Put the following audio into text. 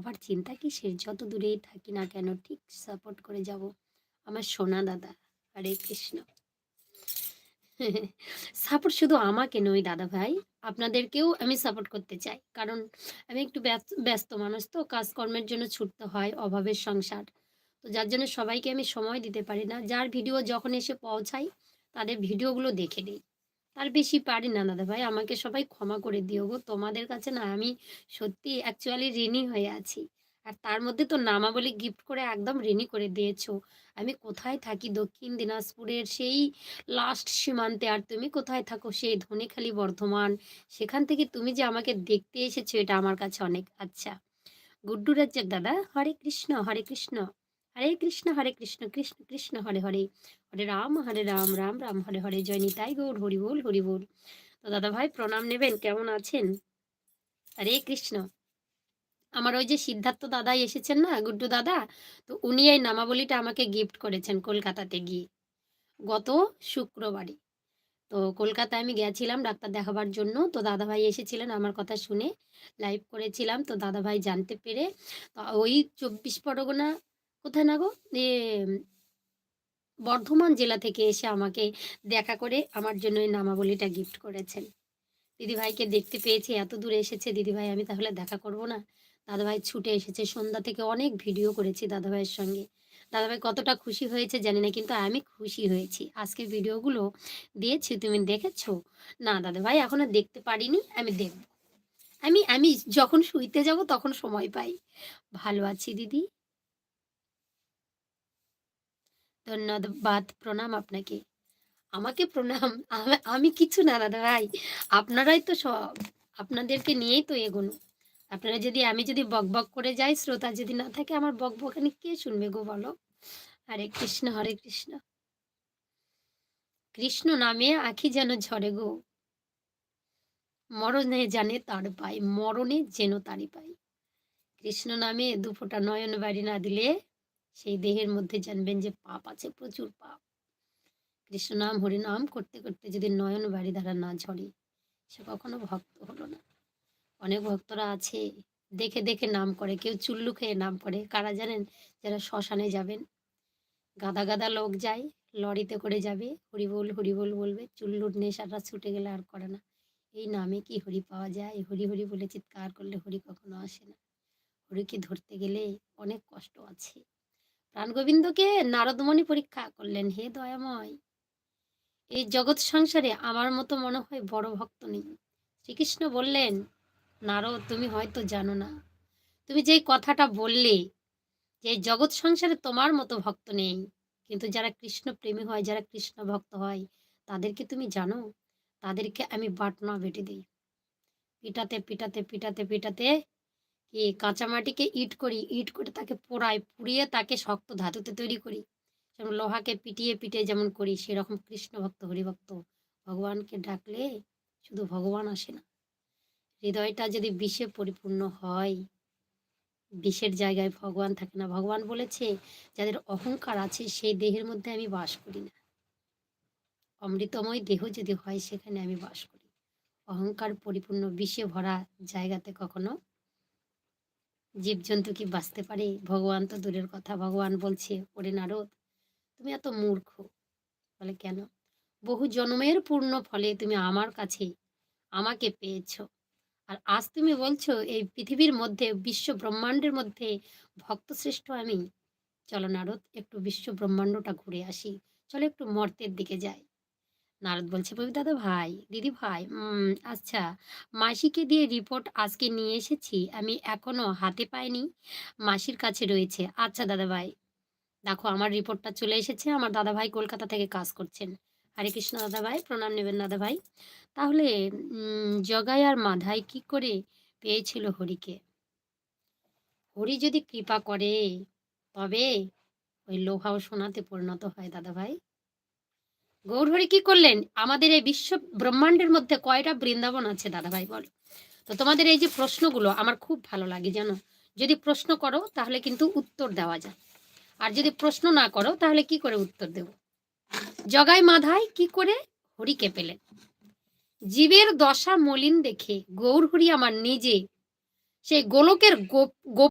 আবার চিন্তা কিসের যত দূরেই থাকি না কেন ঠিক সাপোর্ট করে যাব? আমার সোনা দাদা, হরে কৃষ্ণ। সাপোর্ট শুধু আমাকে নই দাদা ভাই, আপনাদেরকেও আমি সাপোর্ট করতে চাই। কারণ আমি একটু ব্যস্ত মানুষ তো, কাজকর্মের জন্য ছুটতে হয়, অভাবের সংসার। তো যার জন্য সবাইকে আমি সময় দিতে পারি না। যার ভিডিও যখন এসে পৌঁছাই, তাদের ভিডিওগুলো দেখে নিই। তার বেশি পারি না, দাদা ভাই। আমাকে সবাই ক্ষমা করে দিও গো। তোমাদের কাছে না আমি সত্যি অ্যাকচুয়ালি ঋণী হয়ে আছি। আর তার মধ্যে তো নামাবলী গিফট করে একদম ঋণী করে দিয়েছ। আমি কোথায় থাকি? দক্ষিণ দিনাজপুরের সেই লাস্ট সীমান্তে। আর তুমি কোথায় থাকো? সেই ধনেখালি বর্ধমান। সেখান থেকে তুমি যে আমাকে দেখতে এসেছ, এটা আমার কাছে অনেক আচ্ছা। গুড্ডু রাজ্জাক দাদা, হরে কৃষ্ণ হরে কৃষ্ণ। হরে কৃষ্ণ হরে কৃষ্ণ কৃষ্ণ কৃষ্ণ, হরে হরে। হরে রাম হরে রাম রাম রাম, হরে হরে। জয় নিতাই গৌর, হরি বল হরি বল। তো দাদা ভাই, প্রণাম নেবেন, কেমন আছেন? হরে কৃষ্ণ। আমার ওই যে সিদ্ধার্থ দাদা এসেছেন না, গুড্ডু দাদা? তো উনি এই নামাবলিটা আমাকে গিফট করেছেন কলকাতাতে গিয়ে, গত শুক্রবারে। তো কলকাতায় আমি গেছিলাম ডাক্তার দেখাবার জন্য। তো দাদাভাই এসেছিলেন আমার কথা শুনে লাইভ করেছিলাম। তো দাদাভাই জানতে পেরে, তো ওই চব্বিশ পরগনা কোথায় না গো? এ, বর্ধমান জেলা থেকে এসে আমাকে দেখা করে আমার জন্য এই নামাবলিটা গিফট করেছেন। দিদিভাইকে দেখতে পেয়েছি, এত দূরে এসেছে। দিদিভাই, আমি তাহলে দেখা করব না? দাদাভাই ছুটে এসেছে। সন্ধ্যা থেকে অনেক ভিডিও করেছি দাদাভাইয়ের সঙ্গে। দাদাভাই কতটা খুশি হয়েছে জানি না, কিন্তু আমি খুশি হয়েছি। আজকে ভিডিওগুলো দিয়েছি, তুমি দেখেছ? না, দাদাভাই, এখনও দেখতে পারিনি, আমি দেখব। আমি আমি যখন শুইতে যাব তখন সময় পাই। ভালো আছি দিদি। ধন্যবাদ প্রণাম আপনাকে। আমাকে প্রণাম, আমি কিছু না দাদা ভাই, আপনারাই তো সব, আপনাদেরকে নিয়েই তো এগোনো। আপনারা যদি, আমি যদি বক বক করে যাই, শ্রোতা যদি না থাকে, আমার বক বকানি কে শুনবে গো বলো? হরে কৃষ্ণ হরে কৃষ্ণ। কৃষ্ণ নামে আখি যেন ঝরে গো। মরণে জানে তার পাই, মরণে যেন তারই পাই। কৃষ্ণ নামে দুফোটা নয়ন বাড়ি না দিলে সেই দেহের মধ্যে জানবেন যে পাপ আছে, প্রচুর পাপ। কৃষ্ণ নাম হরিনাম করতে করতে যদি নয়ন বাড়ি দ্বারা না ঝরে, সে কখনো ভক্ত হলো না। অনেক ভক্তরা আছে, দেখে দেখে নাম করে, কেউ চুল্লু খেয়ে নাম করে। কারা জানেন? যারা শ্মশানে যাবেন, গাদা গাদা লোক যায়, লরিতে করে যাবে, হরিবোল হরিবোল বলবে, চুল্লুর নেশাটা ছুটে গেলে আর করে না। এই নামে কি হরি পাওয়া যায়? হরি হরি বলে চিৎকার করলে হরি কখনো আসে না। হরিকে ধরতে গেলে অনেক কষ্ট আছে। প্রাণ গোবিন্দকে নারদমণি পরীক্ষা করলেন, হে দয়াময়, এই জগৎ সংসারে আমার মতো মনে হয় বড় ভক্ত নেই। শ্রীকৃষ্ণ বললেন, নারদ, তুমি হয়তো জানো না। তুমি যেই কথাটা বললে যে জগৎ সংসারে তোমার মতো ভক্ত নেই, কিন্তু যারা কৃষ্ণ প্রেমী হয়, যারা কৃষ্ণ ভক্ত হয়, তাদেরকে তুমি জানো? তাদেরকে আমি বাটনা বেটে দিই। পিটাতে পিটাতে পিটাতে পিটাতে কি কাঁচামাটিকে ইট করি, ইট করে তাকে পোড়াই, পুড়িয়ে তাকে শক্ত ধাতুতে তৈরি করি। যেমন লোহাকে পিটিয়ে পিটিয়ে যেমন করি, সেরকম কৃষ্ণ ভক্ত, হরিভক্ত ভগবানকে ডাকলে শুধু ভগবান আসে না। হৃদয়টা যদি বিষে পরিপূর্ণ হয়, বিষের জায়গায় ভগবান থাকে না। ভগবান বলেছে, যাদের অহংকার আছে, সেই দেহের মধ্যে আমি বাস করি না। অমৃতময় দেহ যদি হয়, সেখানে আমি বাস করি। অহংকার পরিপূর্ণ, বিষে ভরা জায়গাতে কখনো জীবজন্তু কি বাঁচতে পারে? ভগবান তো দূরের কথা, ভগবান বলছে, ওরে নারদ, তুমি এত মূর্খ। বলে, কেন? বহু জন্মের পূর্ণ ফলে তুমি আমার কাছে আমাকে পেয়েছ। আর আজ তুমি বলছো, এই পৃথিবীর মধ্যে, বিশ্ব ব্রহ্মাণ্ডের মধ্যে ভক্ত শ্রেষ্ঠ আমি। চলো নারদ, একটু বিশ্ব ব্রহ্মাণ্ডটা ঘুরে আসি। চলো একটু মর্তের দিকে যাই। নারদ বলছে প্রবীর দাদা ভাই, দিদি ভাই আচ্ছা মাসিকে দিয়ে রিপোর্ট আজকে নিয়ে এসেছি, আমি এখনও হাতে পাইনি, মাসির কাছে রয়েছে। আচ্ছা দাদা ভাই, দেখো আমার রিপোর্টটা চলে এসেছে, আমার দাদা ভাই কলকাতা থেকে কাজ করছেন। হরে কৃষ্ণ দাদা ভাই, প্রণাম নেবেন দাদা ভাই। তাহলে জগাই আর মাধাই কি করে পেয়েছিল হরিকে? হরি যদি কৃপা করে, তবে ওই লোহাও সোনাতে পরিণত হয় দাদা ভাই। গৌরহরি কি করলেন? আমাদের এই বিশ্ব ব্রহ্মাণ্ডের মধ্যে কয়টা বৃন্দাবন আছে দাদা ভাই বলো? তো তোমাদের এই যে প্রশ্নগুলো আমার খুব ভালো লাগে জানো? যদি প্রশ্ন করো তাহলে কিন্তু উত্তর দেওয়া যায়। আর যদি প্রশ্ন না করো তাহলে কি করে উত্তর দেব? জগাই মাধাই কি করে হরিকে পেলেন? জীবের দশা মলিন দেখে গৌরহরি আমার নিজে সেই গোলকের গোপ